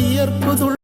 வியர்ப்புதுள்